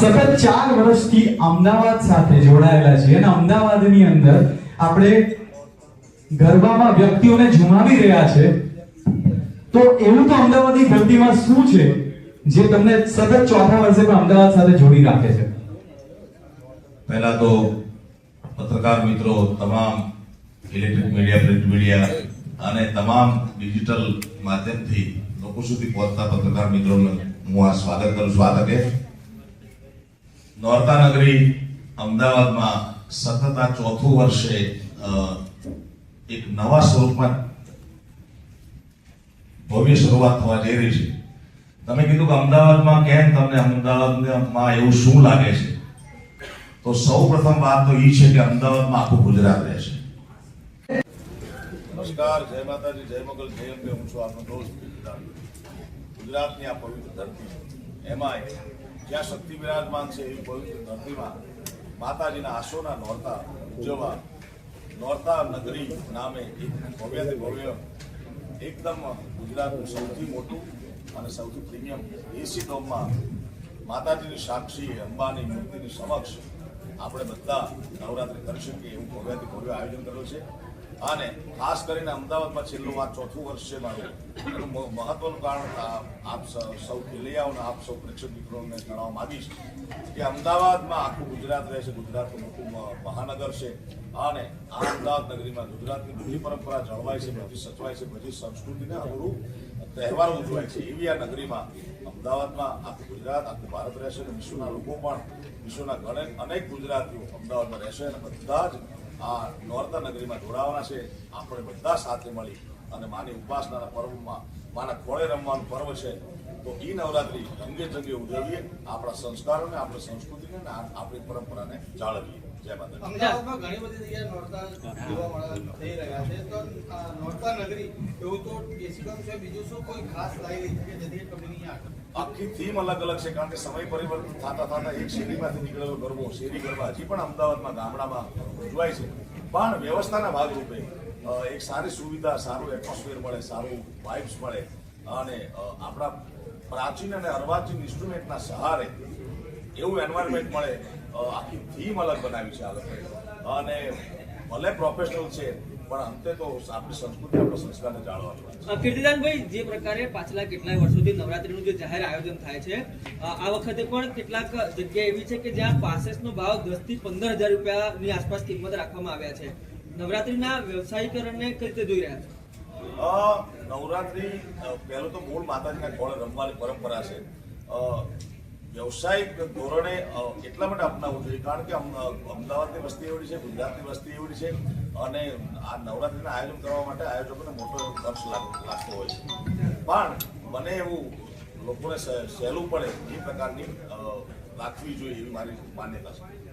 સતત ચાર વર્ષથી અમદાવાદ સાથે જોડાયેલા છીએ અને અમદાવાદની અંદર આપણે ગરબામાં વ્યક્તિઓને ઝુમાવી રહ્યા છે. તો એવું તો અમદાવાદની ધરતીમાં શું છે જે તમને સતત ચોથા વર્ષે પણ અમદાવાદ સાથે જોડી રાખે છે? પહેલા તો પત્રકાર મિત્રો, તમામ ઇલેક્ટ્રિક મીડિયા પ્રિન્ટ મીડિયા અને તમામ ડિજિટલ માધ્યમથી લોકો સુધી પહોંચતા પત્રકાર મિત્રોને હું આ સ્વાગત કરું છું. આ તકે નોરતા નગરી અમદાવાદમાં સતત આ ચોથું વર્ષે એક નવા સ્વરૂપમાં ભવ્ય શરૂઆત થવા જઈ રહી છે. તમે કીધું કે અમદાવાદમાં કેમ તમને અમદાવાદમાં એવું શું લાગે છે? તો સૌ પ્રથમ વાત તો એ છે કે અમદાવાદમાં આખું ગુજરાત રહે છે. નમસ્કાર, જય માતાજી, જય મોગલ, જય અંબે. હું છું આપનો દોસ્ત ગુજરાતની આ પવિત્ર ધરતી. એમાંય જ્યાં શક્તિ બિરાજમાન છે એવી પવિત્ર ધરતીમાં માતાજીના આશોના નોરતા ઉજવવા નોરતા નગરી નામે એક ભવ્યથી ભવ્ય, એકદમ ગુજરાતનું સૌથી મોટું અને સૌથી પ્રીમિયમ એસી ડોમમાં માતાજીની સાક્ષી અંબાની મૂર્તિની સમક્ષ આપણે બધા નવરાત્રિ કરી શકીએ એવું ભવ્યથી ભવ્ય આયોજન કરેલું છે. અને ખાસ કરીને અમદાવાદમાં છેલ્લું આ ચોથું વર્ષ છે મારું મહત્વનું કારણ આપ સૌ ખેલૈયાઓને આપ સૌ પ્રેક્ષક મિત્રોને જણાવવા માંગીશ કે અમદાવાદમાં આખું ગુજરાત રહે છે, ગુજરાતનું મોટું મહાનગર છે અને આ અમદાવાદ નગરીમાં ગુજરાતની બધી પરંપરા જળવાય છે, બધી સચવાય છે, બધી સંસ્કૃતિને અનુરૂપ તહેવારો ઉજવાય છે. એવી આ નગરીમાં અમદાવાદમાં આખું ગુજરાત, આખું ભારત રહેશે અને વિશ્વના લોકો પણ વિશ્વના ઘણે અનેક ગુજરાતીઓ અમદાવાદમાં રહેશે અને બધા જ આ નોરતા નગરીમાં જોડાવાના છે. આપણે બધા સાથે મળી અને માની ઉપાસનાના પર્વમાં, માના ખોળે રમવાનું પર્વ છે. તો એ નવરાત્રી રંગે જંગે ઉજવીએ, આપણા સંસ્કારોને, આપણી સંસ્કૃતિને આપણી પરંપરાને જાળવીએ. અમદાવાદમાં ઘણી બધી જગ્યાએ નોરતા જોવા મળે થઈ રહ્યા છે. તો નોરતા નગરી એવું તો બેસીડમ છે બીજું શું કોઈ ખાસ લાવી રહી છે કે જેથી કંપની આખી થીમ અલગ અલગ છે કારણ કે સમય પરિવર્તન થતા થતા એક શેરીમાંથી નીકળેલો ગરબો શેરી ગરબા હજી પણ અમદાવાદમાં ગામડામાં ઉજવાય છે. પણ વ્યવસ્થાના ભાગરૂપે એક સારી સુવિધા સારું એટમોસ્ફિયર મળે સારું વાઇબ્સ મળે. અને આપણા પ્રાચીન અને અર્વાચીન ઇન્સ્ટ્રુમેન્ટના સહારે એવું એન્વાયરમેન્ટ મળે આખી થીમ અલગ બનાવી છે આ લોકોએ અને ભલે પ્રોફેશનલ છે પણ અંતે તો આપણી સંસ્કૃતિ આપણા સંસ્કારને અ, કીર્તિદાનભાઈ જે પ્રકારે પાછલા કેટલાય વર્ષોથી નવરાત્રીનું જે જાહેર આયોજન થાય છે આ વખતે પણ કેટલાક જગ્યા એવી છે કે જ્યાં પાસેસનો ભાવ દસથી પંદર હજાર રૂપિયાની આસપાસ કિંમત રાખવામાં આવ્યા છે. નવરાત્રીના વ્યવસાયીકરણને કઈ રીતે જોઈ રહ્યા છો? નવરાત્રિ પહેલું તો મૂળ માતાજીના ખોળે રમવાની પરંપરા છે. વ્યવસાયિક ધોરણે એટલા માટે અપનાવવું જોઈએ. કારણ કે અમ- અમદાવાદની વસ્તી એવડી છે, ગુજરાતની વસ્તી એવડી છે અને આ નવરાત્રીના આયોજન કરવા માટે આયોજકોને મોટો ખર્ચ લાગતો હોય છે. પણ મને એવું લોકોને સહેલું પડે એ પ્રકારની રાખવી જોઈએ એવી મારી માન્યતા છે.